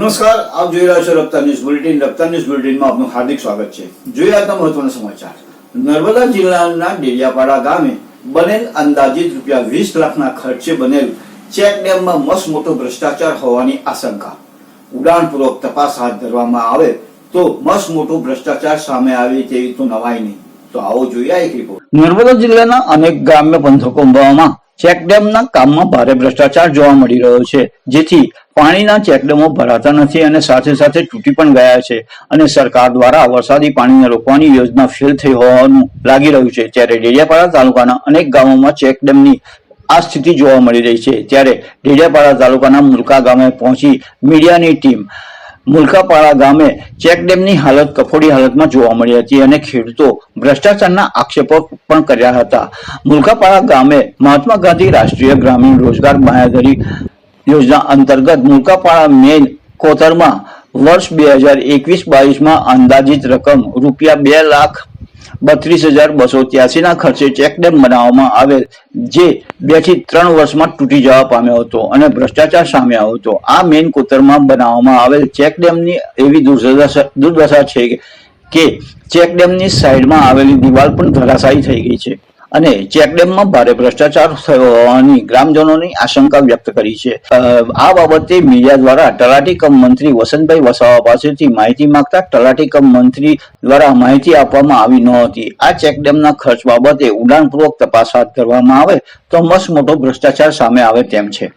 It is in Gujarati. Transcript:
નમસ્કાર, આપ જોઈ રહ્યા છો Raftaar news bulletin. Raftaar news બુલેટિનમાં આપનું હાર્દિક સ્વાગત છે. જોઈએ આજના મહત્વના સમાચાર. નર્મદા જિલ્લાના ડેડિયાપાડા ગામે બનેલ અંદાજિત રૂપિયા વીસ લાખના ખર્ચે બનેલ ચેક ડેમમાં મસ્ત મોટો ભ્રષ્ટાચાર હોવાની આશંકા. ઉડાણપૂર્વક તપાસ હાથ ધરવામાં આવે તો મસ્ત મોટો ભ્રષ્ટાચાર સામે આવે તેવી તો નવાઈ નહીં. તો આવો જોઈએ એક રિપોર્ટ નર્મદા જિલ્લાના અનેક ગ્રામ્ય પંથકોમાં ચેકડેમના કામમાં ભારે ભ્રષ્ટાચાર જોવા મળી રહ્યો છે. જેથી પાણીના ચેકડેમો ભરાતા નથી અને સાથે સાથે તૂટી પણ ગયા છે અને સરકાર દ્વારા વરસાદી પાણીને રોકવાની યોજના ફેલ થઈ હોવાનું લાગી રહ્યું છે. ત્યારે ડેડિયાપાડા તાલુકાના અનેક ગામોમાં ચેકડેમની આ સ્થિતિ જોવા મળી રહી છે. ત્યારે ડેડિયાપાડા તાલુકાના મુલકા ગામે પહોંચી મીડિયાની ટીમ મુલકાપાડા ગામે ચેકડેમની હાલત કફોડી હાલતમાં જોવા મળી હતી અને ખેડૂતો ભ્રષ્ટાચારના આક્ષેપો પણ કર્યા હતા. મુલકાપાડા ગામે મહાત્મા ગાંધી રાષ્ટ્રીય ગ્રામીણ રોજગાર બાંહેધરી યોજના અંતર્ગત મુલકાપાડા મેન કોતરમાં વર્ષ બે હજાર એકવીસ બાવીસમાં અંદાજિત રકમ રૂપિયા બે લાખ બત્રીસ હજાર બસો ત્યાસી ના ખર્ચે ચેકડેમ બનાવવામાં આવેલ, જે બેથી ત્રણ વર્ષમાં તૂટી જવા પામ્યો હતો અને ભ્રષ્ટાચાર સામે આવ્યો હતો. આ મેઇન કોતરમાં બનાવવામાં આવેલ ચેકડેમની એવી દુર્દશા દુર્દશા છે કે ચેકડેમની સાઈડમાં આવેલી દિવાલ પણ ધરાશાયી થઈ ગઈ છે. અને ચેકડેમમાં ભારે ભ્રષ્ટાચાર થયો હોવાની ગ્રામજનોની આશંકા વ્યક્ત કરી છે. આ બાબતે મીડિયા દ્વારા તલાટી કમ મંત્રી વસંતભાઈ વસાવા પાસેથી માહિતી માંગતા તલાટી કમ મંત્રી દ્વારા માહિતી આપવામાં આવી નહોતી. આ ચેકડેમના ખર્ચ બાબતે ઉડાણપૂર્વક તપાસ હાથ ધરવામાં આવે તો મસ્ત મોટો ભ્રષ્ટાચાર સામે આવે તેમ છે.